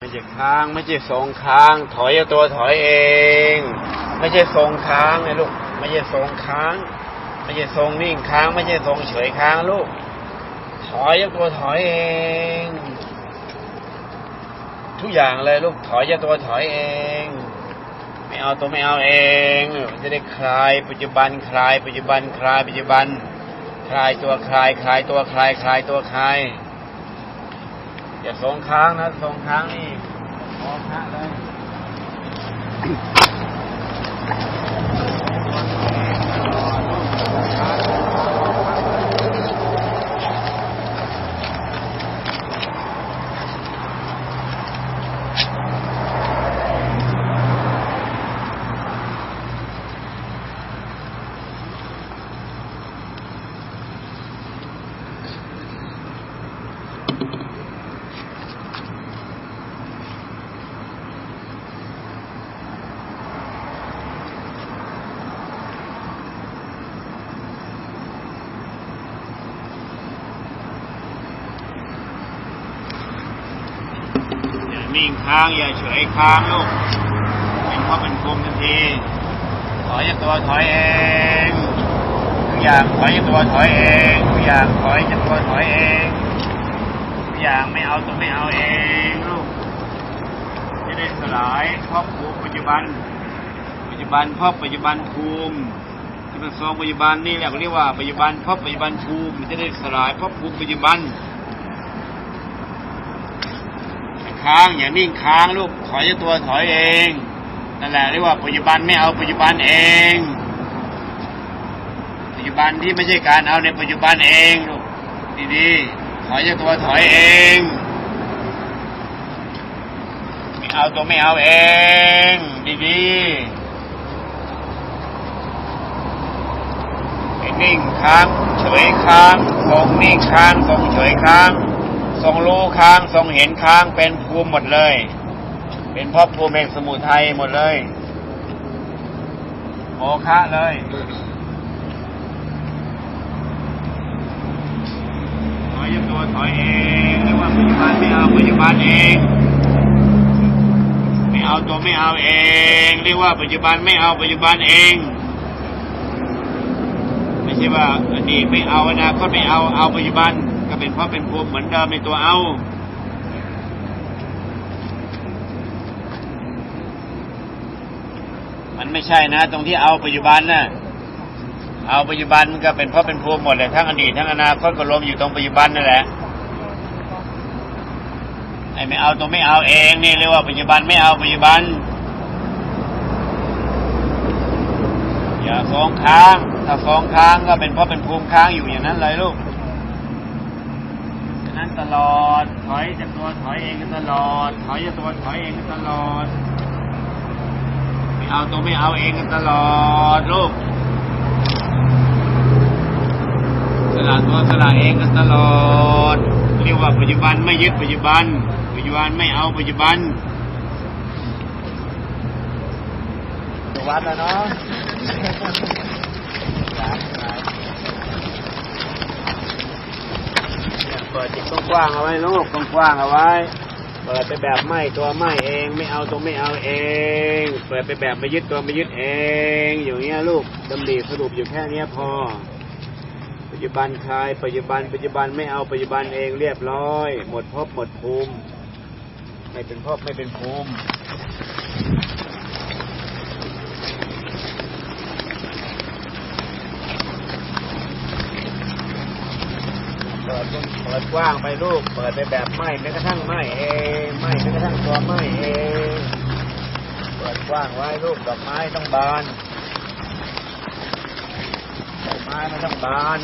ไม่ใช่ค้างไม่ใช่ทรงค้าง ถอยเอาตัวถอยเอง ไม่ใช่ทรงค้างนะลูกไม่ใช่ทรงค้าง ไม่ใช่ทรงนิ่งค้าง ไม่ใช่ทรงเฉยค้างลูก ถอยเอาตัวถอยเอง ทุกอย่างเลยลูกถอยเอาตัวถอยเอง ไม่เอาตัวไม่เอาเองจะได้คลายปัจจุบันคลายปัจจุบันคลายปัจจุบัน คลายตัวคลายคลายตัวคลายคลายตัวคลาย อย่าทรงค้างนะทรงค้างนี่ทรงค้างเลย อย่านิ่ง ค้าง อย่าเฉยค้างลูก เป็นเพราะเป็นภูมิทันที ถอยตัวถอยเองทุกอย่างถอยตัวถอยเองทุกอย่างถอยจากตัวถอยเองทุกอย่างไม่เอาตัวไม่เอาเองลูก จะได้สลายเพราะภูมิปัจจุบัน ปัจจุบันเพราะปัจจุบันภูมิที่มันทรงปัจจุบันนี่แหละเขาเรียกว่าปัจจุบันเพราะปัจจุบันภูมิมันจะได้สลายเพราะภูมิปัจจุบัน ค้างอย่านิ่งค้างลูกถอยจาตัวถอยเองนั่นแหละเรียกว่าปัจจุบันไม่เอาปัจจุบันเอง ปัจจุบันที่ไม่ใช่การเอาในปัจจุบันเองลูกดีๆถอยจาตัวถอยเองไม่เอาตัวไม่เอาเอง ดีๆนิ่งค้างเฉยค้างทรงนิ่งค้างทรงเฉยค้าง ทรงรู้ค้างทรงเห็นค้างเป็นภูมิหมดเลย เป็นพราะภูมิแห่งสมุทัยหมดเลยโมฆะเลยถอยยกตัวถอยเองเรียกว่าปัจจุบันไม่เอาปัจจุบันเอง ไม่เอาตัวไม่เอาเอง เรียกว่าปัจจุบันไม่เอาปัจจุบันเองไม่ใช่ว่าอดีตไม่เอาอนาคตไม่เอาเอาปัจจุบัน ก็เป็นเพราะเป็นภูมิเหมือนเดิมในตัวเอามันไม่ใช่นะ ตรงที่เอาปัจจุบันน่ะเอาปัจจุบันมันก็เป็นเพราะเป็นภูมิหมดเลยทั้งอดีตทั้งอนาคตก็รวมอยู่ตรงปัจจุบันนั่นแหละไอ้ไม่เอาตรงไม่เอาเองนี่เรียกว่าปัจจุบันไม่เอาปัจจุบัน อย่าฟ้องค้าง ถ้าฟ้องค้างก็เป็นเพราะเป็นภูมิค้างอยู่อย่างนั้นเลยลูก นั้นตลอด ถอยจากตัวถอยเองตลอด ถอยจากตัวถอยเองตลอด ไม่เอาตัวไม่เอาเองตลอดลูกสละตัวสละเองตลอด เรียกว่าปัจจุบันไม่ยึดปัจจุบัน ปัจจุบันไม่เอาปัจจุบันวัดแล้วเนาะ เปิดจิตกว้างเอาไว้ลูกกว้างเอาไว้ เปิดไปแบบไม่ตัวไม่เอง ไม่เอาตัวไม่เอาเอง เปิดไปแบบไม่ยึดตัวไม่ยึดเอง อย่างเงี้ยลูกดำริสรุปอยู่แค่เนี้ยพอ ปัจจุบันคลายปัจจุบัน ปัจจุบันไม่เอาปัจจุบันเองเรียบร้อย หมดภพหมดภูมิไม่เป็นภพไม่เป็นภูมิ เปิดเปิดกว้างไปลูก เปิดไปแบบไม้แม้กระทั่งไม้เอไม้แม้กระทั่งตัวไม้เอเปิดกว้างไว้ลูกดอกไม้ต้องบานดอกไม้มันต้องบาน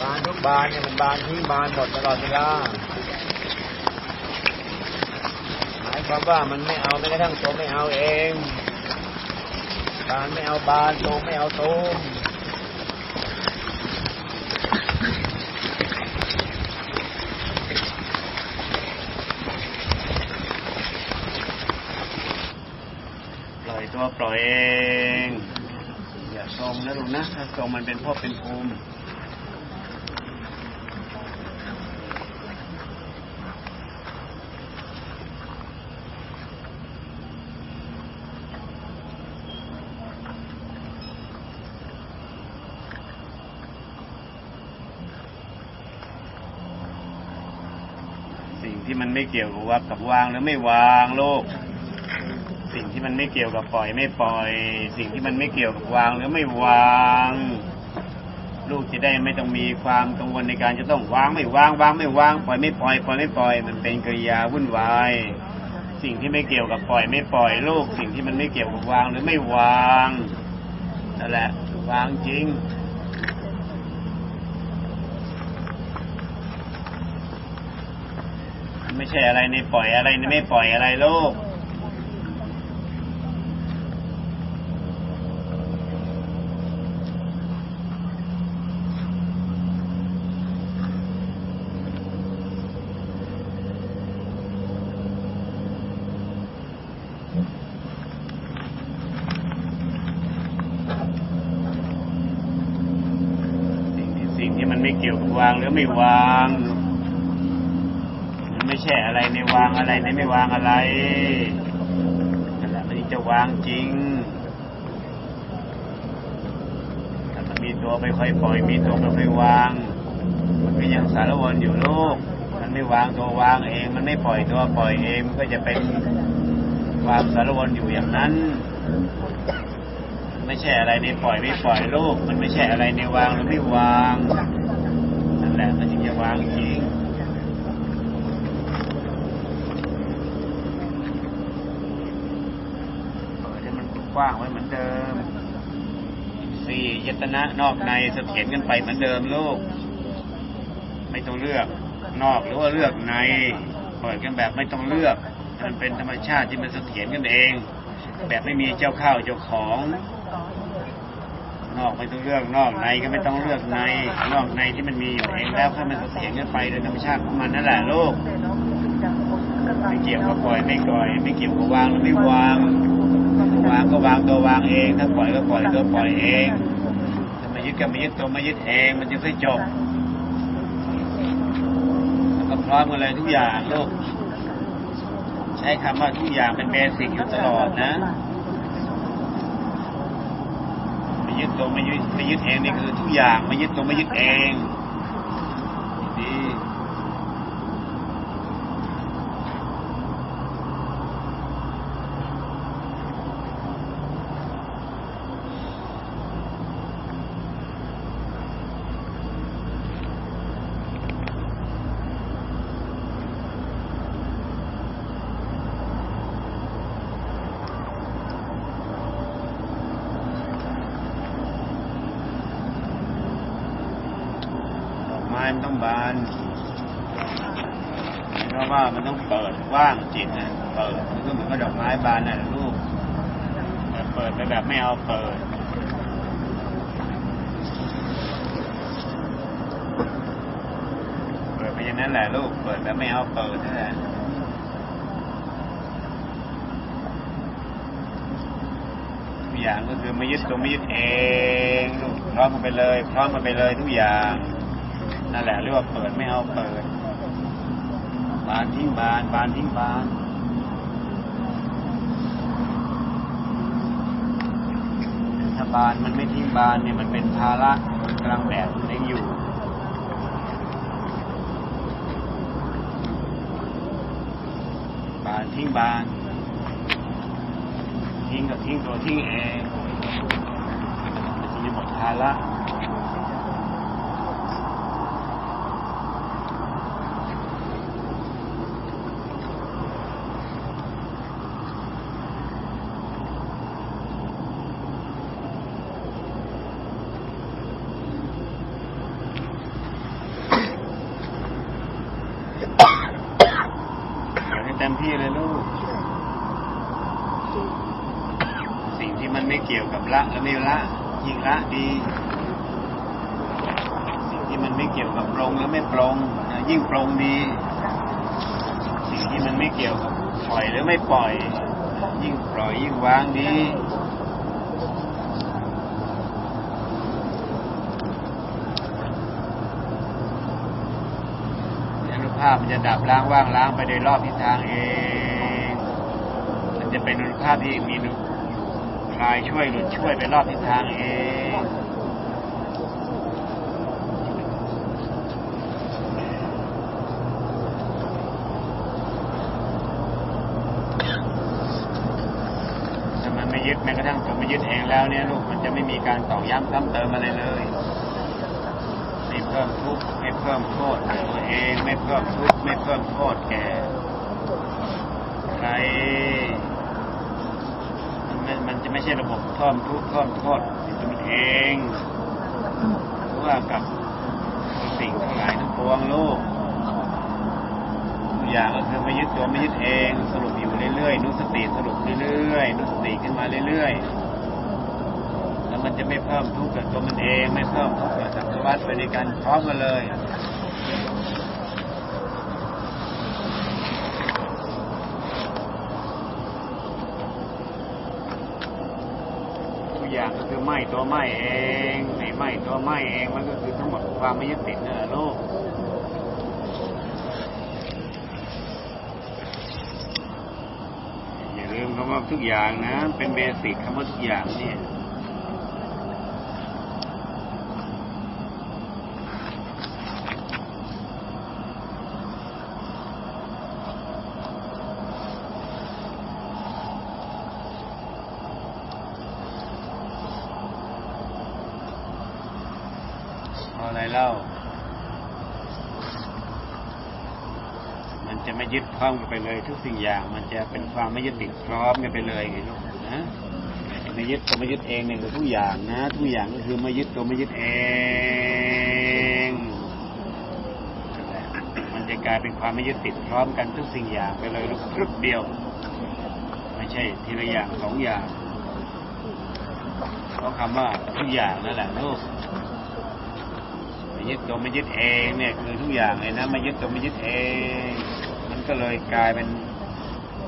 บานทุกบานเนี่ยมันบานทิ้งบานหมดตลอดเวลาหมายความว่ามันไม่เอาแม้กระทั่งตัวไม่เอาเองบานไม่เอาบานโตไม่เอาโตม ก็ปล่อยเอง อย่าทรงนะลูกนะถ้าทรงมันเป็นพ่อเป็นภูมิสิ่งที่มันไม่เกี่ยวกับว่ากับวางหรือไม่วางโลก สิ่งที่มันไม่เกี่ยวกับปล่อย ไม่ปล่อย สิ่งที่มันไม่เกี่ยวกับวางหรือไม่วาง ลูกจะได้ไม่ต้องมีความกังวลในการจะต้องวางไม่วางวางไม่วาง ปล่อยไม่ปล่อยปล่อยไม่ปล่อย มันเป็นกริยาวุ่นวาย สิ่งที่ไม่เกี่ยวกับปล่อย ไม่ปล่อยลูก สิ่งที่มันไม่เกี่ยวกับวางหรือไม่วางนั่นแหละวางจริงไม่ใช่อะไรในปล่อยอะไรในไม่ปล่อยอะไรโลก สิ่งที่สิ่งที่มันไม่เกี่ยวกับวางหรือ ไม่วางมันไม่ใช่อะไรในวางอะไรในไม่วางอะไรนั่นแหละมันจะวางจริงถ้ามันมีตัวไปค่อยปล่อย มีตัวไปค่อยวาง มันก็ยังสารวนอยู่โลก มันไม่วางตัววางเอง มันไม่ปล่อยตัวปล่อยเองมันก็จะเป็นความสารวนอยู่อย่างนั้นไม่ใช่อะไรในปล่อยไม่ปล่อยโลก มันไม่ใช่อะไรในวางหรือไม่วาง วางจริงเปิดให้มันกว้างไว้เหมือนเดิม สี่ยตนะนอกในเสถียรกันไปเหมือนเดิมลูก ไม่ต้องเลือก นอกหรือว่าเลือกในเปิดกันแบบไม่ต้องเลือก มันเป็นธรรมชาติที่มันเสถียรกันเอง แบบไม่มีเจ้าข้าวเจ้าของ นอกไม่ต้องเลือกนอกในก็ไม่ต้องเลือกใน นอกในที่มันมีอยู่เองแล้วให้มันเสถียรกันไปโดยธรรมชาติของมันนั่นแหละลูกไม่เกี่ยวกับปล่อยไม่ปล่อย ไม่เกี่ยวกับวางหรือไม่วางวางก็วางตัววางเอง ถ้าปล่อยก็ปล่อยตัวปล่อยเองถ้ามายึดก็มายึดตัวมายึดเองมันจะค่อยจบแล้วก็พร้อมกันเลยทุกอย่างลูกใช้คำว่าทุกอย่างเป็นเบสิกอยู่ตลอดนะไม่ ยึดตัวไม่ยึดไม่ยึดเองนี่คือทุกอย่างไม่ยึดตัวไม่ยึดเองดี ดอกไมันต้องบานเพราะว่ามันต้องเปิดว้างจิตนะเปิดมันก็เหมือนกับดอกไม้บานน่ะลูกแต่เปิดไปแบบไม่เอาเปิดเปิดไปอย่างนั้นแหละลูกเปิดแบบไม่เอาเปิดนั่นแหละอย่างก็คือไม่ยึดตัวไม่ยึดเองลูกพร้อมกันไปเลย พร้อมกันไปเลยทุกอย่าง นั่นแหละเรียกว่าเปิดไม่เอาเปิด บานทิ้งบานบานทิ้งบานถ้าบานมันไม่ทิ้งบานเนี่ยมันเป็นภาระมันกำลังแบกมันเองอยู่บานทิ้งบานทิ้งกับทิ้งตัวทิ้งเองมันจะหมดภาระ เดี๋ยวให้เต็มที่เลยลูก สิ่งที่มันไม่เกี่ยวกับละและไม่ละยิ่งละดี สิ่งที่มันไม่เกี่ยวกับปรงและไม่ปรงนะยิ่งปรงดี สิ่งที่มันไม่เกี่ยวกับปล่อยหรือไม่ปล่อย ยิ่งปล่อยยิ่งวางดีอนุภาพมันจะดับล้างว่างล้างไปโดยรอบทิศทางเอง มันจะเป็นอนุภาพที่มีนุคลายช่วยหลุดช่วยไปรอบทิศทางเอง ดแม้กระทั่งตัวม่ยึดเองแล้วเนี่ยลูกมันจะไม่มีการต่อย้ำซ้ำเติมอะไรเลยไม่เพิ่มทุกข์ไม่เพิ่มโทษตัวเอง ไม่เพิ่มทุกข์ไม่เพิ่มโทษแก่ใครมันมันจะไม่ใช่ระบบเพิ่มทุกข์เพิ่มโทษในตัวมันเองหรือว่ากับสิ่งทั้งหลายทั้งปวงลูกอย่างก็คือไม่ยึดตัวไม่ยึดเองสรุปอย เรื่อยๆนุสติสรุปเรื่อยๆนุสติขึ้นมาเรื่อยๆแล้วมันจะไม่เพิ่มทุกข์กับตัวมันเอง ไม่เพิ่มทุกข์กับสังสารวัฏไปในการพร้อมกันเลยทุกอย่างก็คือไม่ตัวไม่เองไอ้ไม่ตัวไม่เองมันก็คือทั้งหมดความไม่ยึดติดนั่นแหละโลก อย่าลืมคำว่าทุกอย่างนะ เป็นเบสิกคำว่าทุกอย่างเนี่ย เพราะอะไรเล่า มันจะไม่ยึด พร้อมกันไปเลย ทุกสิ่งอย่าง มันจะเป็นความไม่ยึดติดพร้อมกันไปเลยไงลูกนะไม่ยึดตัวไม่ยึดเองเนี่ยคือทุกอย่างนะ ทุกอย่างก็คือไม่ยึดตัวไม่ยึดเองมันจะกลายเป็นความไม่ยึดติดพร้อมกันทุกสิ่งอย่างไปเลยลูกครึบเดียว ไม่ใช่ ทีละอย่างสองอย่างเพราะคำว่าทุกอย่างนั่นแหละลูกไม่ยึดตัวไม่ยึดเองเนี่ยคือทุกอย่างเลยนะไม่ยึดตัวไม่ยึดเอง ก็เลยกลายเป็น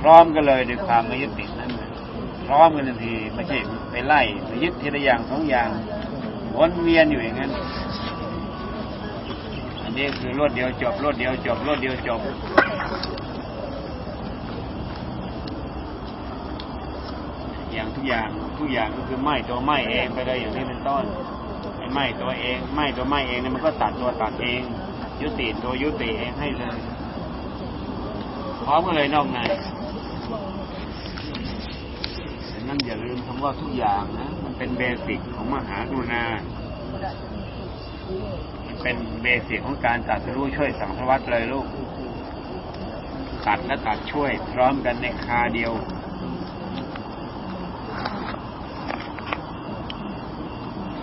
พร้อมกันเลยด้วยความไม่ยึดติดนั่นพร้อมกันทันทีไม่ใช่ไปไล่ไปยึดทีละอย่างสองอย่างวนเวียนอยู่อย่างนั้น อันนี้คือรวดเดียวจบรวดเดียวจบรวดเดียวจบอย่างทุกอย่างทุกอย่างก็คือไหม้ตัวไหม้เองไปเลยอย่างนี้เป็นต้นไอ้ไหม้ตัวเองไหม้ตัวไหม้เองเนี่ยมันก็ตัดตัวตัดเอง ยุติตัวยุติเองให้เลย ร้อมกันเลยนอกในดังนั้นอย่าลืมคำว่าทุกอย่างนะ มันเป็นเบสิกของมหากรุณา มันเป็นเบสิกของการตัดสู้ช่วยสังสวัตเลยลูก ตัดและตัดช่วย พร้อมกันในคาเดียว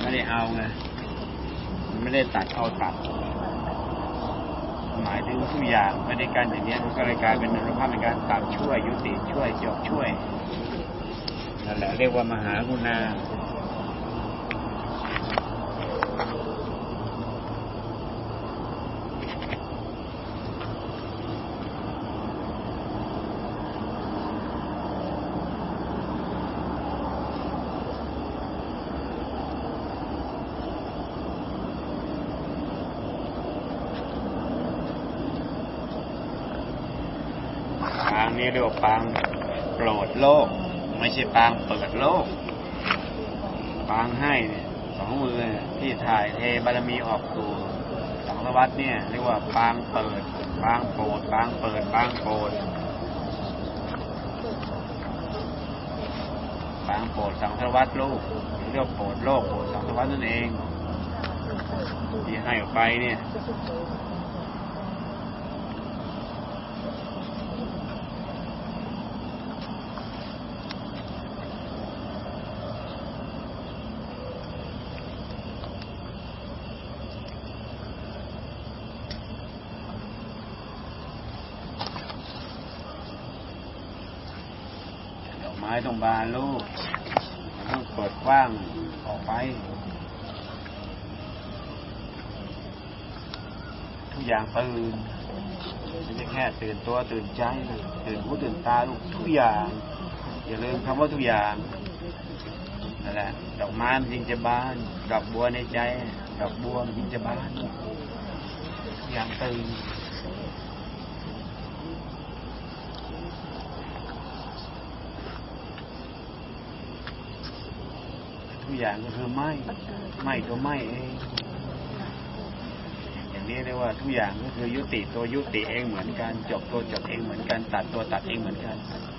ไม่ได้เอาไงไม่ได้ตัดเอาตัด หมายถึงทุกอย่างไม่ได้การอย่างนี้มันก็เลยกลายเป็นอนุภาพในการตัดช่วยยุติช่วยจบช่วยนั่นแหละเรียกว่ามหากรุณา ปางนี้ เรียกว่าปางโปรดโลก ไม่ใช่ปางเปิดโลก ปางให้เนี่ยสองมือที่ถ่ายเทบารมีออกสู่สังสวัตเนี่ยเรียกว่าปางเปิด ปางโปรดปางเปิดปางโปรดปางโปรดสังสวัตโลกเรียกโปรดโลกโปรดสังสวัตนั่นเองที่ให้ออกไปเนี่ย ไม้ต้องบานลูก ต้องเปิดกว้างออกไป ทุกอย่างตื่นไม่ใช่แค่ตื่นตัวตื่นใจ ตื่นหูตื่นตาลูกทุกอย่าง อย่าลืมคำว่าทุกอย่างนั่นแหละดอกไม้มันจึงจะบาน ดอกบัวในใจ ดอกบัวมันจึงจะบานทุกอย่างตื่น ทุกอย่างก็คือไหม้ไหม้ตัวไหม้เองอย่างนี้เรียกว่าทุกอย่างก็คือยุติตัวยุติเองเหมือนกัน จบตัวจบเองเหมือนกัน ตัดตัวตัดเองเหมือนกันเ